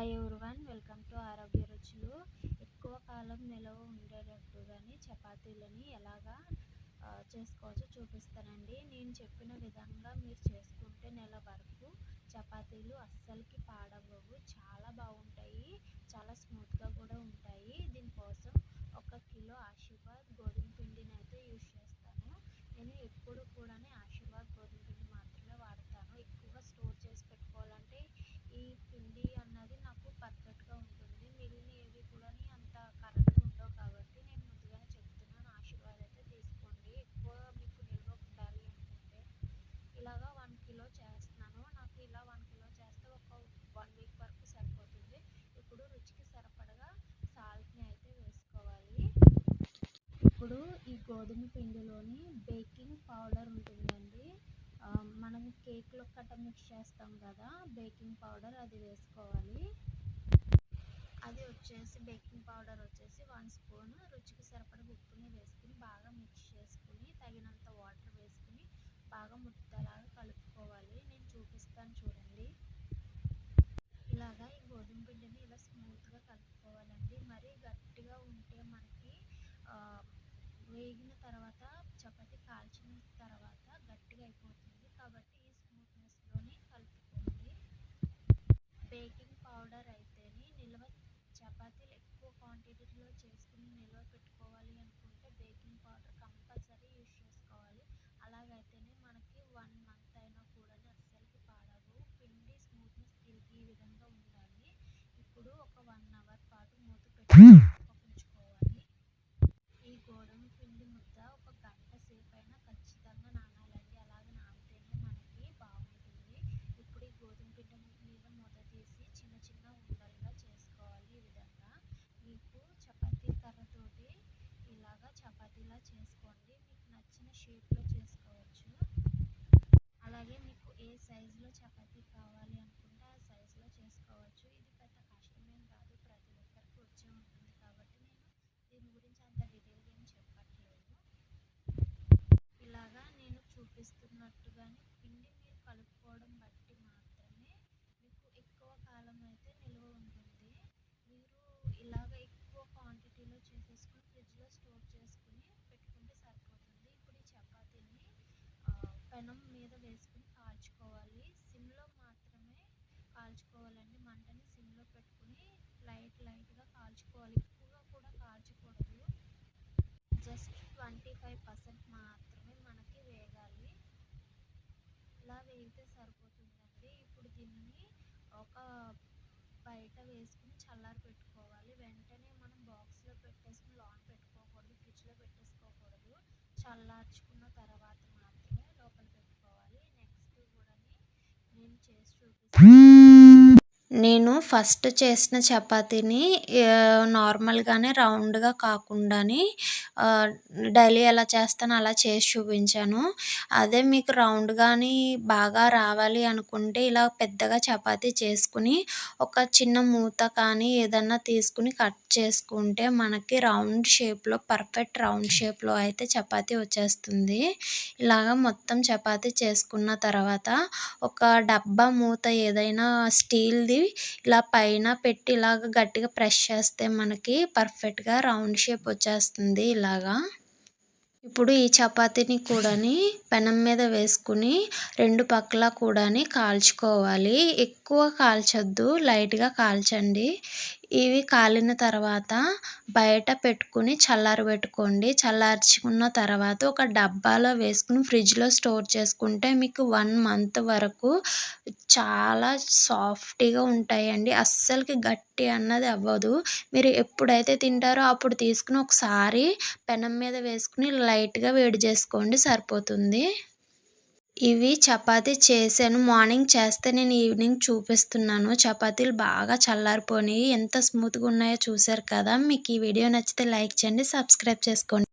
Hi everyone welcome to ఆరోగ్య రుచులు ఎక్కువ కాలం నిలవ ఉండేటట్టుగాని చపాతీలని ఎలాగా చేసుకోవచ్చో చూపిస్తానండి. నేను చెప్పిన విధంగా మీరు చేసుకుంటే నెల వరకు చపాతీలు అస్సలకి పాడవ్వవు. చాలా బాగుంటాయి. చాలా స్మూత్ కూడా ఉంటాయి దీనికోసం ఒక కిలో ఆశీర్వాద్ గోధుమ పిండిని అయితే యూజ్ చేస్తాను నేను ఎప్పుడు కూడా ఆశీర్వాద్ గోధుమ పిండి మాత్రమే వాడతాను ఎక్కువగా స్టోర్ చేసి పెట్టుకోవాలంటే ఈ పిండి అన్నది నాకు పర్ఫెక్ట్గా ఉంటుంది మిగిలిన ఏవి కూడా అంత కరెక్ట్గా ఉండవు కాబట్టి నేను ముందుగానే చెప్తున్నాను ఆశీర్వాద్ అయితే తీసుకోండి ఎక్కువ మీకు నిల్వ ఉండాలి అనుకుంటే ఇలాగా వన్ కిలో చేస్తున్నాను నాకు ఇలా వన్ కిలో చేస్తే ఒక వన్ వీక్ వరకు సరిపోతుంది ఇప్పుడు రుచికి సరిపడగా సాల్ట్ని అయితే వేసుకోవాలి ఇప్పుడు ఈ గోధుమ పిండిలోని బేకింగ్ పౌడర్ ఉంటుందండి. మనం కేక్లో కట్ట మిక్స్ చేస్తాం కదా బేకింగ్ పౌడర్ అది వేసుకోవాలి. అది వచ్చేసి బేకింగ్ పౌడర్ వచ్చేసి వన్ స్పూన్ రుచికి సరిపడ ఉప్పుని వేసుకుని బాగా మిక్స్ చేసుకుని తగినంత వాటర్ వేసుకుని బాగా ముద్దలాగా కలుపుకోవాలి. నేను చూపిస్తాను చూడండి. ఇలాగా ఈ గోధుమ పిండిని ఇలా స్మూత్గా కలుపుకోవాలండి. మరీ గట్టిగా ఉంటే మనకి వేగిన తర్వాత చపాతి కాల్చిన తర్వాత గట్టిగా అయిపోతుంది. కాబట్టి ఈ స్మూత్నెస్లోని కలుపుకోండి. బేకింగ్ పౌడర్ అయితేనే నిల్వ చపాతీలు ఎక్కువ క్వాంటిటీలో చేసుకుని నిల్వ పెట్టుకోవాలి అనుకుంటే బేకింగ్ పౌడర్ కంపల్సరీ యూజ్ చేసుకోవాలి. అలాగైతేనే మనకి వన్ మంత్ అయినా కూడా అస్సలకి పాడవు. పిండి స్మూత్నెస్ తిరిగి ఈ విధంగా ఉండాలి. ఇప్పుడు ఒక వన్ అవర్ పాటు మూత పెట్టి ఉంచుకోవాలి ఈ గోధుమ పిండి ముద్ద ఒక గంట సేపు అయినా ఖచ్చితంగా నానాలండి అలాగే నానితేనే మనకి బాగుంటుంది ఇప్పుడు ఈ గోధుమ పిండి మీద మూత తీసి చిన్న చిన్న ఉండలుగా చేసుకోవాలి ఈ విధంగా మీకు చపాతీ కర్రతోటి ఇలాగా చపాతీలా చేసుకోండి మీకు నచ్చిన షేప్లో చేసుకోవచ్చు అలాగే మీకు ఏ సైజులో చపాతీ కావాలి అనుకుంటే ఆ సైజులో చేసుకోవచ్చు. ఇది పెద్ద కష్టమేం కాదు. ప్రతి ఒక్కరికి వచ్చే ఉంటుంది కాబట్టి నేను దీని గురించి అంత డీటెయిల్గా ఏం చెప్పట్లేదు. ఇలాగా నేను చూపిస్తున్నట్టుగానే పిండి మీరు కలుపుకోవడం బట్టి మాత్రమే మీకు ఎక్కువ కాలం అయితే నిల్వ ఉంటుంది. మీరు ఇలాగ ఎక్కువ క్వాంటిటీలో చేసేసుకుని ఫ్రిడ్జ్లో స్టోర్ చేసుకుని పెట్టుకుంటే సరిపోతుంది. ఇప్పుడు ఈ చపాతీని పెనం మీద వేసుకుని కాల్చుకోవాలి సిమ్లో మాత్రమే కాల్చుకోవాలండి. మంటని సిమ్లో పెట్టుకుని లైట్ లైట్గా కాల్చుకోవాలి. ఎక్కువగా కూడా కాల్చకూడదు. జస్ట్ ట్వంటీ ఫైవ్ పర్సెంట్ మాత్రమే మనకి వేగాలి. ఇలా వేగితే సరిపోతుందండి. ఇప్పుడు దీన్ని ఒక బయట వేసుకుని చల్లారి పెట్టుకోవాలి. వెంటనే మనం బాక్స్లో పెట్టేసుకుని లాన్ పెట్టుకోకూడదు ఫ్రిడ్జ్లో పెట్టేసుకోకూడదు. చల్లార్చుకున్న తర్వాత మాత్రమే లోపల పెట్టుకోవాలి నెక్స్ట్ కూడా నేను చేసి చూపిస్తాను నేను ఫస్ట్ చేసిన చపాతీని నార్మల్గానే రౌండ్గా కాకుండాని డైలీ ఎలా చేస్తానో అలా చేసి చూపించాను. అదే మీకు రౌండ్ కానీ బాగా రావాలి అనుకుంటే ఇలా పెద్దగా చపాతీ చేసుకుని ఒక చిన్న మూత కానీ ఏదన్నా తీసుకుని కట్ చేసుకుంటే మనకి రౌండ్ షేప్లో పర్ఫెక్ట్ రౌండ్ షేప్లో అయితే చపాతీ వచ్చేస్తుంది. ఇలాగ మొత్తం చపాతీ చేసుకున్న తర్వాత ఒక డబ్బా మూత ఏదైనా స్టీల్ది ఇలా పైన పెట్టి ఇలాగ గట్టిగా ప్రెస్ చేస్తే మనకి పర్ఫెక్ట్గా రౌండ్ షేప్ వచ్చేస్తుంది ఇలాగా. ఇప్పుడు ఈ చపాతీని కూడాని పెనం మీద వేసుకుని రెండు పక్కల కూడాని కాల్చుకోవాలి. ఎక్కువ కాల్చొద్దు లైట్గా కాల్చండి. ఇవి కాలిన తర్వాత బయట పెట్టుకుని చల్లారబెట్టుకోండి చల్లార్చుకున్న తర్వాత ఒక డబ్బాలో వేసుకుని ఫ్రిడ్జ్లో స్టోర్ చేసుకుంటే మీకు వన్ మంత్ వరకు చాలా సాఫ్ట్గా ఉంటాయండి. అస్సలకి గట్టి అన్నది అవ్వదు. మీరు ఎప్పుడైతే తింటారో అప్పుడు తీసుకుని ఒకసారి పెనం మీద వేసుకుని లైట్గా వేడి చేసుకోండి సరిపోతుంది. ఇవి చపాతీ చేశాను. మార్నింగ్ చేస్తే నేను ఈవినింగ్ చూపిస్తున్నాను. చపాతీలు బాగా చల్లారిపోయినాయి ఎంత స్మూత్గా ఉన్నాయో చూసారు కదా. మీకు ఈ వీడియో నచ్చితే లైక్ చేయండి సబ్స్క్రైబ్ చేసుకోండి.